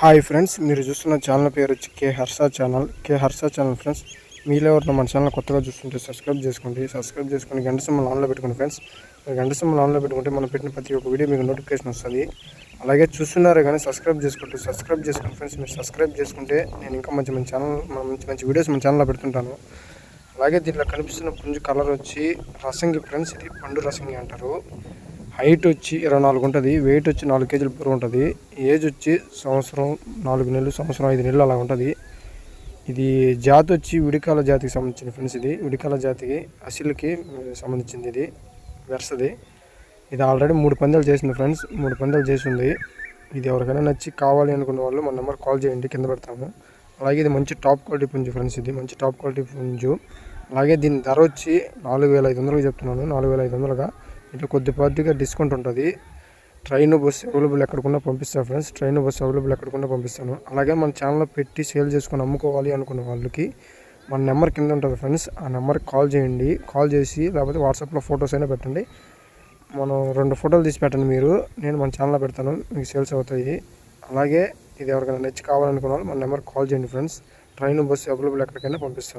Hi friends మీరు చూస్తున్న channel పేరు వచ్చి K Harsha channel K Harsha channel friends మీలో ఎవరైనా మన ఛానల్ కొత్తగా చూస్తుంటే సబ్స్క్రైబ్ చేసుకోండి. సబ్స్క్రైబ్ చేసుకుని గంట సింబల్ ఆన్లో పెట్టుకోండి ఫ్రెండ్స్ మీరు గంట సింబల్ ఆన్లో పెట్టుకుంటే మనం పెట్టిన ప్రతి ఒక్క వీడియో మీకు నోటిఫికేషన్ వస్తుంది. అలాగే చూస్తున్నారు కానీ సబ్స్క్రైబ్ చేసుకుంటే సబ్స్క్రైబ్ చేసుకోండి ఫ్రెండ్స్ మీరు సబ్స్క్రైబ్ చేసుకుంటే నేను ఇంకా మంచి మంచి ఛానల్ మంచి మంచి వీడియోస్ మన ఛానల్లో పెడుతుంటాను. అలాగే దీంట్లో కనిపిస్తున్న పుంజు కలర్ వచ్చి రసంగి ఫ్రెండ్స్ ఇది పండు రసంగి అంటారు. హైట్ వచ్చి ఇరవై నాలుగు ఉంటుంది వెయిట్ వచ్చి నాలుగు కేజీలు బరువు ఉంటుంది ఏజ్ వచ్చి సంవత్సరం నాలుగు నెలలు సంవత్సరం ఐదు నెలలు అలా ఉంటుంది. ఇది జాతి వచ్చి విడికాల జాతికి సంబంధించిన ఫ్రెండ్స్ ఇది. విడికాల జాతికి అసిల్కి సంబంధించింది ఇది వెర్సది. ఇది ఆల్రెడీ మూడు పందాలు చేసింది ఫ్రెండ్స్ మూడు పందాలు చేసింది ఇది ఎవరికైనా నచ్చి కావాలి అనుకున్న వాళ్ళు మన నెంబర్ కాల్ చేయండి కింద పెడతాము. అలాగే ఇది మంచి టాప్ క్వాలిటీ పుంజు ఫ్రెండ్స్ ఇది మంచి టాప్ క్వాలిటీ పుంజు. అలాగే దీని ధర వచ్చి నాలుగు వేల ఐదు వందలుగా చెప్తున్నాను నాలుగు వేల ఐదు వందలుగా. ఇట్లా కొద్దిపాటిగా డిస్కౌంట్ ఉంటుంది. ట్రైన్ బస్సు అవైలబుల్ ఎక్కడికన్నా పంపిస్తాను ఫ్రెండ్స్. ట్రైన్ బస్సు అవైలబుల్ ఎక్కడికన్నా పంపిస్తాను. అలాగే మన ఛానల్లో పెట్టి సేల్ చేసుకొని అమ్ముకోవాలి అనుకున్న వాళ్ళకి మన నెంబర్ కింద ఉంటుంది ఫ్రెండ్స్. ఆ నెంబర్కి కాల్ చేయండి. కాల్ చేసి లేకపోతే వాట్సాప్లో ఫొటోస్ అయినా పెట్టండి. మనం రెండు ఫోటోలు తీసి పెట్టండి మీరు. నేను మన ఛానల్లో పెడతాను. మీకు సేల్స్ అవుతాయి. అలాగే ఇది ఎవరికైనా నచ్చి కావాలనుకున్న వాళ్ళు మన నెంబర్కి కాల్ చేయండి ఫ్రెండ్స్. ట్రైన్ బస్సు అవైలబుల్ ఎక్కడికైనా పంపిస్తాను.